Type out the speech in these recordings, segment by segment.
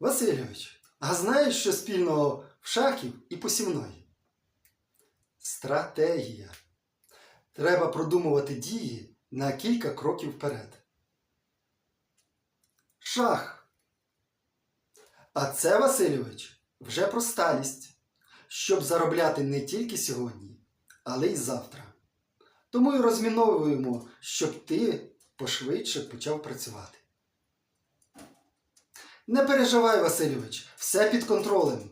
Васильович, а знаєш, що спільного в шахів і посівної? Стратегія. Треба продумувати дії на кілька кроків вперед. Шах. А це, Васильович, вже про сталість, щоб заробляти не тільки сьогодні, але й завтра. Тому і розміновуємо, щоб ти пошвидше почав працювати. Не переживай, Васильович, все під контролем.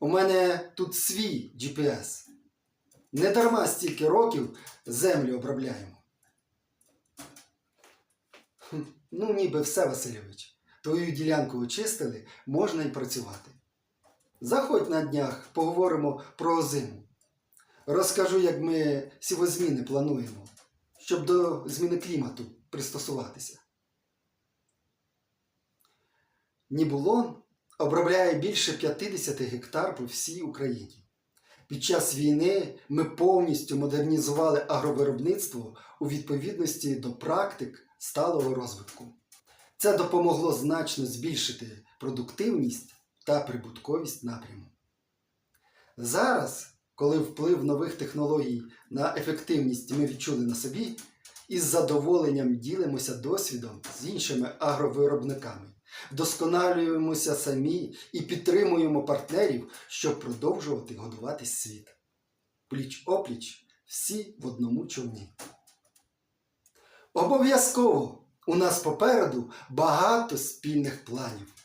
У мене тут свій GPS. Не дарма стільки років землю обробляємо. Ну, ніби все, Васильович. Твою ділянку очистили, можна й працювати. Заходь на днях, поговоримо про озиму. Розкажу, як ми сівозміни плануємо, щоб до зміни клімату пристосуватися. Нібулон обробляє більше 50 гектар по всій Україні. Під час війни ми повністю модернізували агровиробництво у відповідності до практик сталого розвитку. Це допомогло значно збільшити продуктивність та прибутковість напряму. Зараз, коли вплив нових технологій на ефективність ми відчули на собі, із задоволенням ділимося досвідом з іншими агровиробниками, вдосконалюємося самі і підтримуємо партнерів, щоб продовжувати годувати світ. Пліч опліч всі в одному човні. Обов'язково у нас попереду багато спільних планів.